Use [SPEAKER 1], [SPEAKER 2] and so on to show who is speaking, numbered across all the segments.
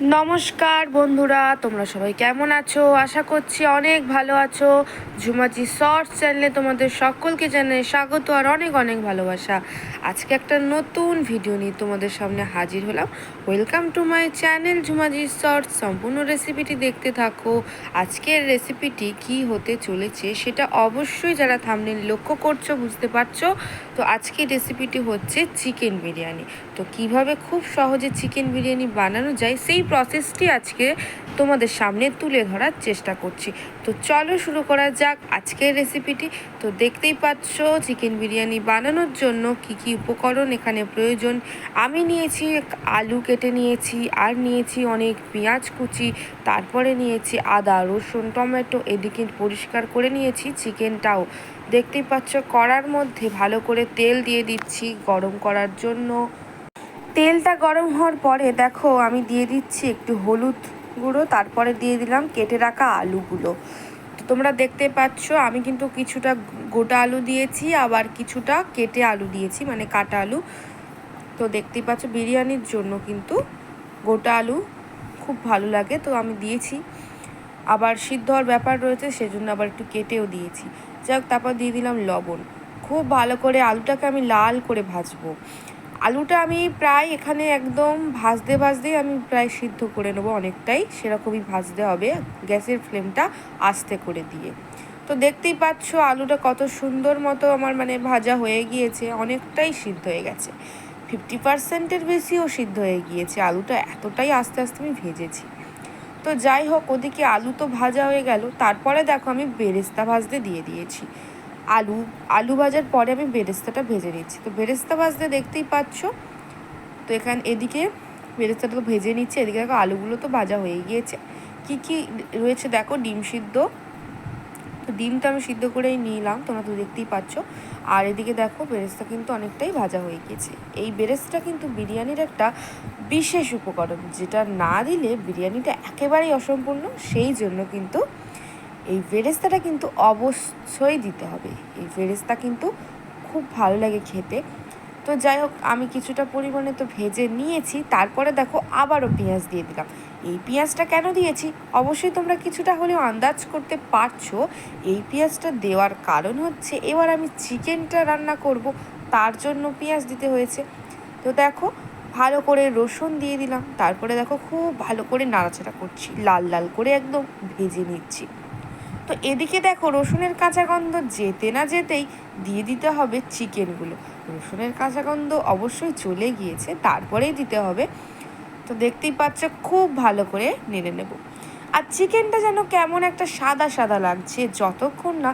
[SPEAKER 1] নমস্কার বন্ধুরা, তোমরা সবাই কেমন আছো? আশা করছি অনেক ভালো আছো। ঝুমাচি শর্টস চ্যানেলে তোমাদের সকলকে জানাই স্বাগত আর অনেক অনেক ভালোবাসা। আজকে একটা নতুন ভিডিও নিয়ে তোমাদের সামনে হাজির হলাম। Welcome to my channel Jhumaji shorts. সম্পূর্ণ রেসিপিটি দেখতে থাকো। আজকের রেসিপিটি কি হতে চলেছে সেটা অবশ্যই যারা থামনে লক্ষ্য করছ, বুঝতে পারছ। তো আজকের রেসিপিটি হচ্ছে চিকেন বিরিয়ানি। তো কীভাবে খুব সহজে চিকেন বিরিয়ানি বানানো যায়, সেই প্রসেসটি আজকে তোমাদের সামনে তুলে ধরার চেষ্টা করছি। তো চলো শুরু করা যাক আজকের রেসিপিটি তো দেখতেই পাচ্ছ চিকেন বিরিয়ানি বানানোর জন্য কি কি উপকরণ এখানে প্রয়োজন। আমি নিয়েছি, আলু কেটে নিয়েছি, আর নিয়েছি অনেক পেঁয়াজ কুচি, তারপরে নিয়েছি আদা, রসুন, টমেটো, এদিকে পরিষ্কার করে নিয়েছি চিকেনটাও দেখতেই পাচ্ছ, কড়ার মধ্যে ভালো করে তেল দিয়ে দিচ্ছি গরম করার জন্য। তেলটা গরম হওয়ার পরে দেখো আমি দিয়ে দিচ্ছি একটু হলুদ গুঁড়ো, তারপরে দিয়ে দিলাম কেটে রাখা আলুগুলো। তো তোমরা দেখতে পাচ্ছ, আমি কিন্তু কিছুটা গোটা আলু দিয়েছি, আবার কিছুটা কেটে আলু দিয়েছি মানে কাটা আলু। তো দেখতেই পাচ্ছ, বিরিয়ানির জন্য কিন্তু গোটা আলু খুব ভালো লাগে, তো আমি দিয়েছি। আবার সিদ্ধ হওয়ার ব্যাপার রয়েছে, সেজন্য আবার একটু কেটেও দিয়েছি। যাই তারপর দিয়ে দিলাম লবণ। খুব ভালো করে আলুটাকে আমি লাল করে ভাজবো। আলুটা আমি প্রায় এখানে একদম ভাজতে ভাজতেই আমি প্রায় সিদ্ধ করে নেব অনেকটাই, সেরকমই ভাজতে হবে, গ্যাসের ফ্লেমটা আস্তে করে দিয়ে। তো দেখতেই পাচ্ছ আলুটা কত সুন্দর মতো আমার মানে ভাজা হয়ে গিয়েছে, অনেকটাই সিদ্ধ হয়ে গেছে। ফিফটি পার্সেন্টের বেশিও সিদ্ধ হয়ে গিয়েছে, আলুটা এতটাই আস্তে আস্তে আমি ভেজেছি। তো যাই হোক, ওদিকে আলু তো ভাজা হয়ে গেল, তারপরে দেখো আমি বেরেস্তা ভাজতে দিয়ে দিয়েছি। আলু আলু ভাজার পরে আমি বেরেস্তাটা ভেজে নিচ্ছি। তো বেরেস্তা ভাজতে দেখতেই পাচ্ছ, তো এখান, এদিকে বেরেস্তাটা তো ভেজে নিচ্ছে, এদিকে দেখো আলুগুলো তো ভাজা হয়ে গিয়েছে। কি কি রয়েছে দেখো, ডিম সিদ্ধ। তো ডিমটা আমি সিদ্ধ করেই নিলাম, তোমরা তো দেখতেই পাচ্ছ। আর এদিকে দেখো, বেরেস্তা কিন্তু অনেকটাই ভাজা হয়ে গিয়েছে। এই বেরেস্তা কিন্তু বিরিয়ানির একটা বিশেষ উপকরণ, যেটা না দিলে বিরিয়ানিটা একেবারেই অসম্পূর্ণ, সেই জন্য কিন্তু এই ফেরেস্তাটা কিন্তু অবশ্যই দিতে হবে। এই বেরেস্তা কিন্তু খুব ভালো লাগে খেতে। তো যাই হোক, আমি কিছুটা পরিমাণে তো ভেজে নিয়েছি, তারপরে দেখো আবারও পেঁয়াজ দিয়ে দিলাম। এই পেঁয়াজটা কেন দিয়েছি? অবশ্যই তোমরা কিছুটা হলেও আন্দাজ করতে পারছ। এই পেঁয়াজটা দেওয়ার কারণ হচ্ছে, এবার আমি চিকেনটা রান্না করব, তার জন্য পেঁয়াজ দিতে হয়েছে। তো দেখো, ভালো করে রসুন দিয়ে দিলাম, তারপরে দেখো খুব ভালো করে নাড়াচাড়া করছি, লাল লাল করে একদম ভেজে নিচ্ছি। তো এদিকে দেখো, রসুনের কাঁচা গন্ধ যেতে না যেতেই দিয়ে দিতে হবে চিকেনগুলো। রসুনের কাঁচা গন্ধ অবশ্যই চলে গিয়েছে, তারপরেই দিতে হবে। তো দেখতেই পাচ্ছ, খুব ভালো করে নেড়ে নেব। আর চিকেনটা যেন কেমন একটা সাদা সাদা লাগছে, যতক্ষণ না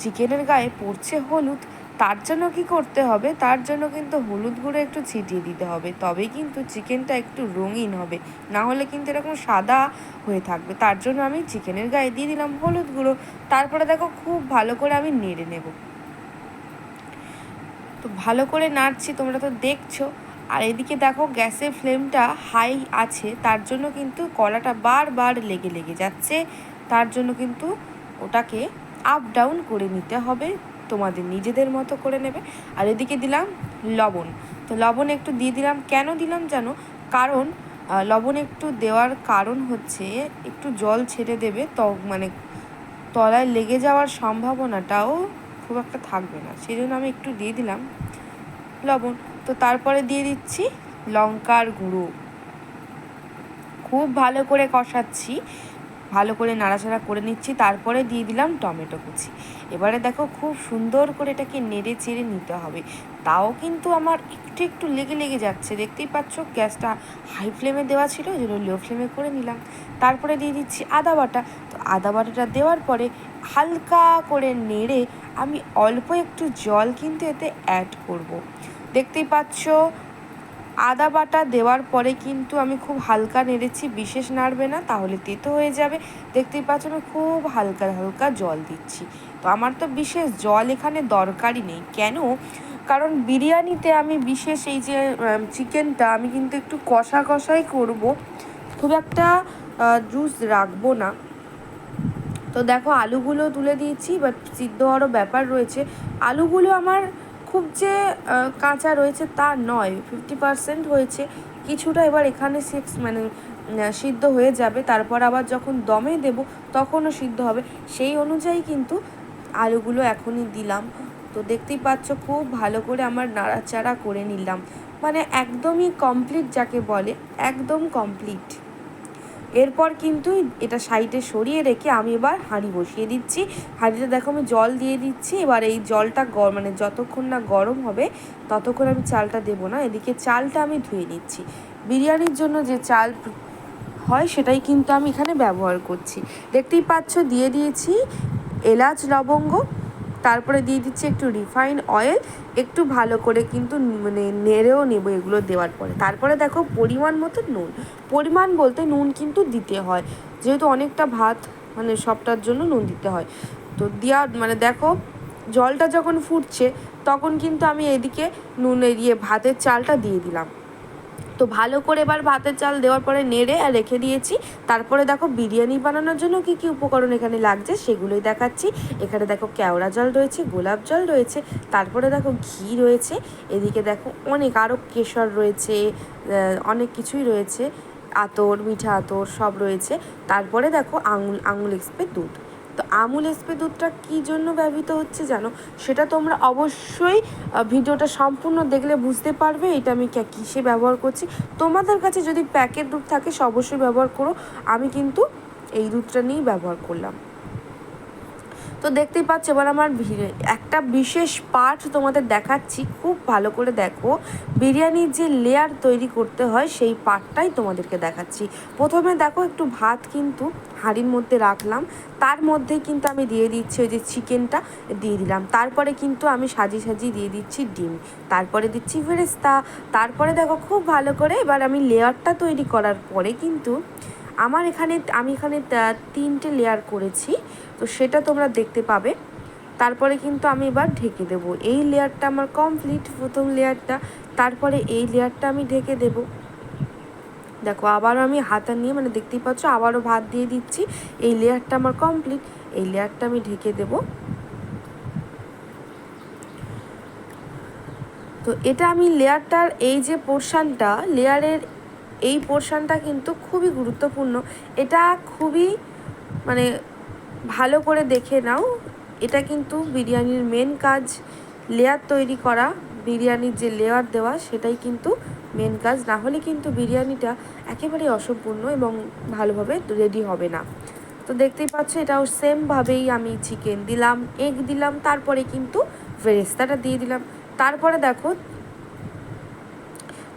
[SPEAKER 1] চিকেনের গায়ে পড়ছে হলুদ তার জন্য কি করতে হবে? তার জন্য কিন্তু হলুদ গুঁড়ো একটু ছিটিয়ে দিতে হবে। তবেই কিন্তু চিকেনটা একটু রঙিন হবে। না হলে কিন্তু এরকম সাদা হয়ে থাকবে। তার জন্য আমি চিকেনের গায়ে দিয়ে দিলাম হলুদ গুঁড়ো। তারপরে দেখো খুব ভালো করে আমি নেড়ে নেব। তো ভালো করে নাড়ছি, তোমরা তো দেখছ। আর এদিকে দেখো গ্যাসের ফ্লেমটা হাই আছে। তার জন্য কিন্তু কলাটা বারবার লেগে লেগে যাচ্ছে। তার জন্য কিন্তু ওটাকে আপ ডাউন করে নিতে হবে। তোমাদের নিজেদের মতো করে নেবে। আর এদিকে দিলাম লবণ। তো লবণ একটু দিয়ে দিলাম। কেন দিলাম জানো? কারণ লবণ একটু দেওয়ার কারণ হচ্ছে একটু জল ছেড়ে দেবে, তো মানে তলায় লেগে যাওয়ার সম্ভাবনাটাও খুব একটা থাকবে না। সেই জন্য আমি একটু দিয়ে দিলাম লবণ। তো তারপরে দিয়ে দিচ্ছি লঙ্কার গুঁড়ো। খুব ভালো করে কষাচ্ছি। ভালো করে নাড়াচাড়া করে নিচ্ছি, তারপরে দিয়ে দিলাম টমেটো কুচি। এবারে দেখো খুব সুন্দর করে এটাকে নেড়ে চেড়ে নিতে হবে। তাও কিন্তু আমার একটু একটু লেগে লেগে যাচ্ছে। দেখতেই পাচ্ছ গ্যাসটা হাই ফ্লেমে দেওয়া ছিল জন্য লো ফ্লেমে করে নিলাম। তারপরে দিয়ে দিচ্ছি আদা বাটা। তো আদা বাটাটা দেওয়ার পরে হালকা করে নেড়ে আমি অল্প একটু জল কিন্তু এতে অ্যাড করব। দেখতেই পাচ্ছ আদা বাটা দেওয়ার পরে কিন্তু আমি খুব হালকা নেড়েছি, বিশেষ নাড়বে না, তাহলে তেতো হয়ে যাবে। দেখতেই পাচ্ছ আমি খুব হালকা হালকা জল দিচ্ছি। তো আমার তো বিশেষ জল এখানে দরকারই নেই। কেন? কারণ বিরিয়ানিতে আমি বিশেষ এই যে চিকেনটা আমি কিন্তু একটু কষা কষাই করব। খুব একটা জুস রাখব না। তো দেখো, আলুগুলো তুলে দিয়েছি বাট সিদ্ধ হওয়ারও ব্যাপার রয়েছে। আলুগুলো আমার খুব যে কাঁচা রয়েছে তা নয়। ফিফটি পার্সেন্ট হয়েছে। কিছুটা এবার এখানে সিক্স মানে সিদ্ধ হয়ে যাবে। তারপর আবার যখন দমে দেব, তখনও সিদ্ধ হবে। সেই অনুযায়ী কিন্তু আলুগুলো এখনই দিলাম। তো দেখতেই পাচ্ছ, খুব ভালো করে আমার নাড়াচাড়া করে নিলাম। মানে একদমই কমপ্লিট যাকে বলে, একদম কমপ্লিট এরপর কিন্তু এটা সাইডে সরিয়ে রেখে আমি এবার হাঁড়ি বসিয়ে দিচ্ছি। হাঁড়িতে দেখো আমি জল দিয়ে দিচ্ছি। এবার এই জলটা মানে যতক্ষণ না গরম হবে ততক্ষণ আমি চালটা দেবো না। এদিকে চালটা আমি ধুয়ে নিচ্ছি। বিরিয়ানির জন্য যে চাল হয় সেটাই কিন্তু আমি এখানে ব্যবহার করছি। দেখতেই পাচ্ছ, দিয়ে দিয়েছি এলাচ, লবঙ্গ তারপরে দিয়ে দিচ্ছি একটু রিফাইন অয়েল, একটু ভালো করে কিন্তু মানে নেড়েও নেব এগুলো দেওয়ার পরে। তারপরে দেখো পরিমাণ মতো নুন। পরিমাণ বলতে নুন কিন্তু দিতে হয়। যেহেতু অনেকটা ভাত মানে সবটার জন্য নুন দিতে হয়। তো দেওয়া মানে দেখো জলটা যখন ফুটছে, তখন কিন্তু আমি এদিকে নুন এড়িয়ে ভাতের চালটা দিয়ে দিলাম। তো ভালো করে এবার ভাতের চাল দেওয়ার পরে নেড়ে আর রেখে দিয়েছি। তারপরে দেখো বিরিয়ানি বানানোর জন্য কি কি উপকরণ এখানে লাগছে সেগুলোই দেখাচ্ছি। এখানে দেখো কেওড়া জল রয়েছে, গোলাপ জল রয়েছে, তারপরে দেখো ঘি রয়েছে, এদিকে দেখো অনেক আরও কেশর রয়েছে অনেক কিছুই রয়েছে, আতর, মিঠা আতর সব রয়েছে। তারপরে দেখো আঙুল আঙুল এক্সপে দুধ। তো আমুল এসপে দুধটা কী জন্য ব্যবহৃত হচ্ছে জানো? সেটা তোমরা অবশ্যই ভিডিওটা সম্পূর্ণ দেখলে বুঝতে পারবে, এটা আমি কিসে ব্যবহার করছি। তোমাদের কাছে যদি প্যাকেট দুধ থাকে সে অবশ্যই ব্যবহার করো। আমি কিন্তু এই দুধটা নিয়েই ব্যবহার করলাম। তো দেখতেই পাচ্ছ, এবার আমার একটা বিশেষ পার্ট তোমাদের দেখাচ্ছি। খুব ভালো করে দেখো। বিরিয়ানির যে লেয়ার তৈরি করতে হয়, সেই পার্টটাই তোমাদেরকে দেখাচ্ছি। প্রথমে দেখো, একটু ভাত কিন্তু হাঁড়ির মধ্যে রাখলাম। তার মধ্যে কিন্তু আমি দিয়ে দিচ্ছি ওই যে চিকেনটা, দিয়ে দিলাম। তারপরে কিন্তু আমি সাজিয়ে সাজিয়ে দিয়ে দিচ্ছি ডিম। তারপরে দিচ্ছি ফেরেস্তা তারপরে দেখো, খুব ভালো করে এবার আমি লেয়ারটা তৈরি করার পরে কিন্তু আমার এখানে, আমি এখানে তিনটে লেয়ার করেছি, তো সেটা তোমরা দেখতে পাবে। তারপরে কিন্তু আমি এবার ঢেকে দেব। এই লেয়ারটা আমার কমপ্লিট প্রথম লেয়ারটা তারপরে এই লেয়ারটা আমি ঢেকে দেব। দেখো, আবারও আমি হাতা নিয়ে মানে দেখতেই পাচ্ছ, আবারও ভাত দিয়ে দিচ্ছি। এই লেয়ারটা আমার কমপ্লিট এই লেয়ারটা আমি ঢেকে দেব। তো এটা আমি লেয়ারটার এই যে পোর্শানটা লেয়ারের এই পোর্শানটা কিন্তু খুবই গুরুত্বপূর্ণ। এটা খুবই মানে ভালো করে দেখে নাও। এটা কিন্তু বিরিয়ানির মেন কাজ লেয়ার তৈরি করা। বিরিয়ানির যে লেয়ার দেওয়া, সেটাই কিন্তু মেন কাজ। না হলে কিন্তু বিরিয়ানিটা একেবারেই অসম্পূর্ণ এবং ভালোভাবে রেডি হবে না। তো দেখতেই পাচ্ছ, এটাও সেমভাবেই আমি চিকেন দিলাম এগ দিলাম, তারপরে কিন্তু ফেরেস্তাটা দিয়ে দিলাম। তারপরে দেখো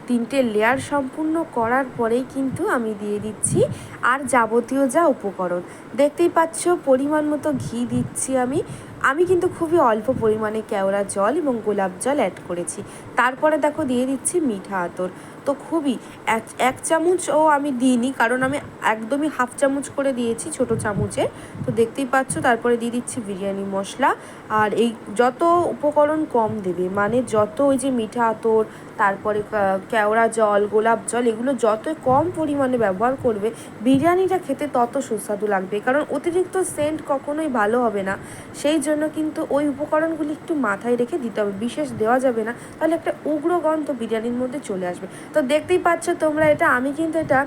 [SPEAKER 1] তিনটে লেয়ার সম্পূর্ণ করার পরেই কিন্তু আমি দিয়ে দিচ্ছি আর যাবতীয় যা উপকরণ। দেখতেই পাচ্ছ, পরিমাণ মতো ঘি দিচ্ছি আমি। আমি কিন্তু খুবই অল্প পরিমাণে কেওড়া জল এবং গোলাপ জল অ্যাড করেছি। তারপরে দেখো দিয়ে দিচ্ছি মিঠা আতর। তো খুবই, এক এক চামচও আমি দিইনি কারণ আমি একদমই হাফ চামচ করে দিয়েছি ছোট চামচে তো দেখতেই পাচ্ছ, তারপরে দিয়ে দিচ্ছি বিরিয়ানি মশলা। আর এই যত উপকরণ কম দেবে মানে যত ওই যে মিঠা আতর তারপরে কেওড়া জল, গোলাপ জল, এগুলো যত কম পরিমাণে ব্যবহার করবে, বিরিয়ানিটা খেতে তত সুস্বাদু লাগবে। কারণ অতিরিক্ত সেন্ট কখনোই ভালো হবে না। সেই জন্য কিন্তু ওই উপকরণগুলি একটু মাথায় রেখে দিতে হবে। বিশেষ দেওয়া যাবে না। তাহলে একটা উগ্র গন্ধ বিরিয়ানির মধ্যে চলে আসবে। তো দেখতেই পাচ্ছ তোমরা এটা। আমি কিন্তু এটা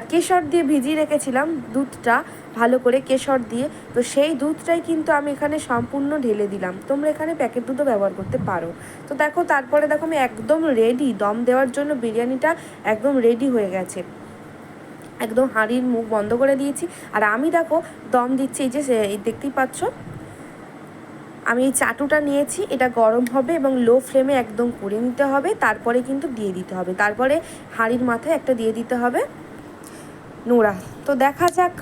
[SPEAKER 1] কেশর দিয়ে ভিজিয়ে রেখেছিলাম দুধটা ভালো করে কেশর দিয়ে। তো সেই দুধটাই কিন্তু আমি এখানে সম্পূর্ণ ঢেলে দিলাম। তোমরা এখানে প্যাকেট দুধও ব্যবহার করতে পারো। তো দেখো, তারপরে দেখো আমি একদম রেডি দম দেওয়ার জন্য বিরিয়ানিটা একদম রেডি হয়ে গেছে। একদম হাঁড়ির মুখ বন্ধ করে দিয়েছি। আর আমি দেখো, দম দিচ্ছি, এই যে দেখতেই পাচ্ছ? আমি এই চাটুটা নিয়েছি, এটা গরম হবে এবং লো ফ্লেমে একদম করে নিতে হবে। তারপরে কিন্তু দিয়ে দিতে হবে। তারপরে হাঁড়ির মাথায় একটা দিয়ে দিতে হবে। নোড়া তো দেখা যাক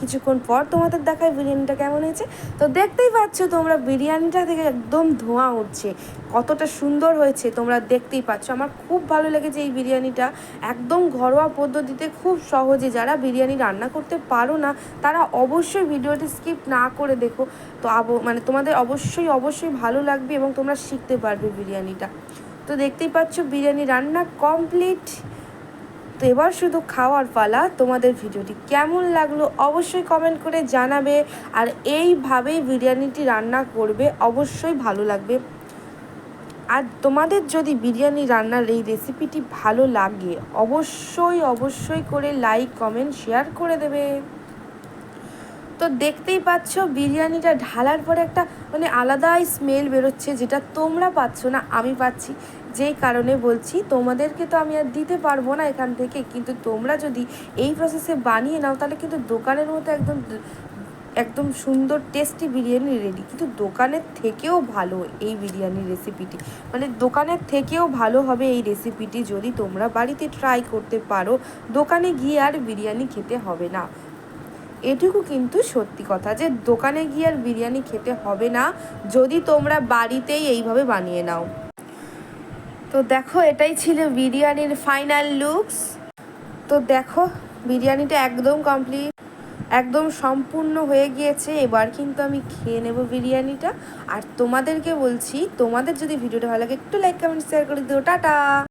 [SPEAKER 1] কিছুক্ষণ পর তোমাদের দেখায় বিরিয়ানিটা কেমন হয়েছে। তো দেখতেই পাচ্ছ তোমরা বিরিয়ানিটা থেকে একদম ধোঁয়া উঠছে, কতটা সুন্দর হয়েছে, তোমরা দেখতেই পাচ্ছ। আমার খুব ভালো লেগেছে এই বিরিয়ানিটা, একদম ঘরোয়া পদ্ধতিতে খুব সহজে যারা বিরিয়ানি রান্না করতে পারো না, তারা অবশ্যই ভিডিওটি স্কিপ না করে দেখো। তো আবো মানে তোমাদের অবশ্যই অবশ্যই ভালো লাগবে এবং তোমরা শিখতে পারবে বিরিয়ানিটা। তো দেখতেই পাচ্ছ বিরিয়ানি রান্না কমপ্লিট। তো এবার শুধু খাওয়ার পালা, তোমাদের ভিডিওটি কেমন লাগল অবশ্যই কমেন্ট করে জানাবে আর এইভাবেই বিরিয়ানিটি রান্না করবে, অবশ্যই ভালো লাগবে। আর তোমাদের যদি বিরিয়ানি রান্নার এই রেসিপিটি ভালো লাগে, অবশ্যই অবশ্যই করে লাইক কমেন্ট শেয়ার করে দেবে। তো দেখতেই পাচ্ছ, বিরিয়ানিটা ঢালার পরে একটা মানে আলাদাই স্মেল বেরোচ্ছে, যেটা তোমরা পাচ্ছ না, আমি পাচ্ছি। যেই কারণে বলছি, তোমাদেরকে তো আমি আর দিতে পারব না এখান থেকে, কিন্তু তোমরা যদি এই প্রসেসে বানিয়ে নাও, তাহলে কিন্তু দোকানের মতো একদম একদম সুন্দর টেস্টি বিরিয়ানি রেডি কিন্তু দোকানের থেকেও ভালো এই বিরিয়ানির রেসিপিটি মানে দোকানের থেকেও ভালো হবে এই রেসিপিটি যদি তোমরা বাড়িতে ট্রাই করতে পারো, দোকানে গিয়ে আর বিরিয়ানি খেতে হবে না। এটুকু কিন্তু সত্যি কথা যে দোকানে গিয়ে আর বিরিয়ানি খেতে হবে না, যদি তোমরা বাড়িতেই এইভাবে বানিয়ে নাও। তো দেখো, এটাই ছিল বিরিয়ানির ফাইনাল লুকস তো দেখো, বিরিয়ানিটা একদম কমপ্লিট একদম সম্পূর্ণ হয়ে গিয়েছে। এবার কিন্তু আমি খেয়ে নেব বিরিয়ানিটা। আর তোমাদেরকে বলছি, তোমাদের যদি ভিডিওটা ভালো লাগে, একটু লাইক কমেন্ট শেয়ার করে দিও। টাটা!